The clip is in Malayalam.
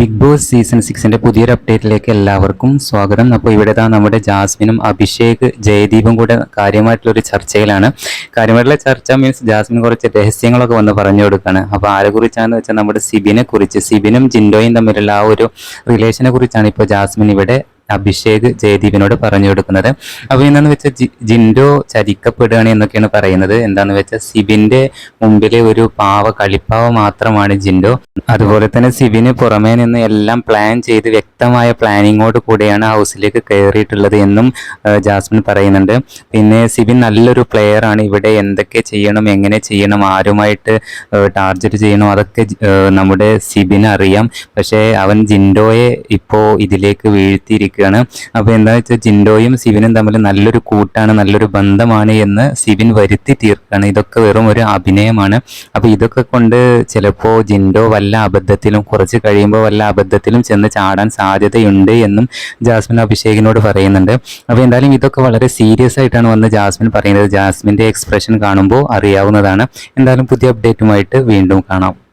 ബിഗ് ബോസ് സീസൺ സിക്സിന്റെ പുതിയൊരു അപ്ഡേറ്റിലേക്ക് എല്ലാവർക്കും സ്വാഗതം. അപ്പോൾ ഇവിടെ താ നമ്മുടെ ജാസ്മിനും അഭിഷേക് ജയദീപും കൂടെ കാര്യമായിട്ടുള്ളൊരു ചർച്ചയിലാണ്. കാര്യമായിട്ടുള്ള ചർച്ച മീൻസ് ജാസ്മിൻ കുറച്ച് രഹസ്യങ്ങളൊക്കെ വന്ന് പറഞ്ഞു കൊടുക്കുകയാണ് അപ്പോൾ ആരെ കുറിച്ചാണെന്ന് വെച്ചാൽ നമ്മുടെ സിബിനെ കുറിച്ച് സിബിനും ജിൻഡോയും തമ്മിലുള്ള ആ ഒരു റിലേഷനെ കുറിച്ചാണ് ഇപ്പോൾ ജാസ്മിൻ ഇവിടെ അഭിഷേക് ജയദീപിനോട് പറഞ്ഞു കൊടുക്കുന്നത്. അപ്പോൾ എന്താന്ന് വെച്ചാൽ ജിൻഡോ ചതിക്കപ്പെടുകയാണ് എന്നൊക്കെയാണ് പറയുന്നത്. എന്താന്ന് വെച്ചാൽ സിബിന്റെ മുമ്പിലെ ഒരു പാവ കളിപ്പാവ മാത്രമാണ് ജിൻഡോ. അതുപോലെ തന്നെ സിബിന് പുറമേ നിന്ന് എല്ലാം പ്ലാൻ ചെയ്ത് വ്യക്തമായ പ്ലാനിങ്ങോട് കൂടെയാണ് ഹൗസിലേക്ക് കയറിയിട്ടുള്ളത് എന്നും ജാസ്മിൻ പറയുന്നുണ്ട്. പിന്നെ സിബിൻ നല്ലൊരു പ്ലെയർ ആണ്. ഇവിടെ എന്തൊക്കെ ചെയ്യണം എങ്ങനെ ചെയ്യണം ആരുമായിട്ട് ടാർഗറ്റ് ചെയ്യണം അതൊക്കെ നമ്മുടെ സിബിന് അറിയാം. പക്ഷേ അവൻ ജിൻഡോയെ ഇപ്പോൾ ഇതിലേക്ക് വീഴ്ത്തിയിരിക്കുകയാണ് അപ്പോൾ എന്താ വെച്ചാൽ ജിൻഡോയും സിവിനും തമ്മിൽ നല്ലൊരു കൂട്ടാണ് നല്ലൊരു ബന്ധമാണ് എന്ന് സിവിൻ വരുത്തി തീർക്കുകയാണ്. ഇതൊക്കെ വെറും ഒരു അഭിനയമാണ്. അപ്പോൾ ഇതൊക്കെ കൊണ്ട് ചിലപ്പോൾ ജിൻഡോ വല്ല അബദ്ധത്തിലും കുറച്ച് കഴിയുമ്പോൾ വല്ല അബദ്ധത്തിലും ചെന്ന് ചാടാൻ സാധ്യതയുണ്ട് എന്നും ജാസ്മിൻ അഭിഷേകിനോട് പറയുന്നുണ്ട്. അപ്പോൾ എന്തായാലും ഇതൊക്കെ വളരെ സീരിയസ് ആയിട്ടാണ് വന്ന് ജാസ്മിൻ പറയുന്നത്. ജാസ്മിന്റെ എക്സ്പ്രഷൻ കാണുമ്പോൾ അറിയാവുന്നതാണ്. എന്തായാലും പുതിയ അപ്ഡേറ്റുമായിട്ട് വീണ്ടും കാണാം.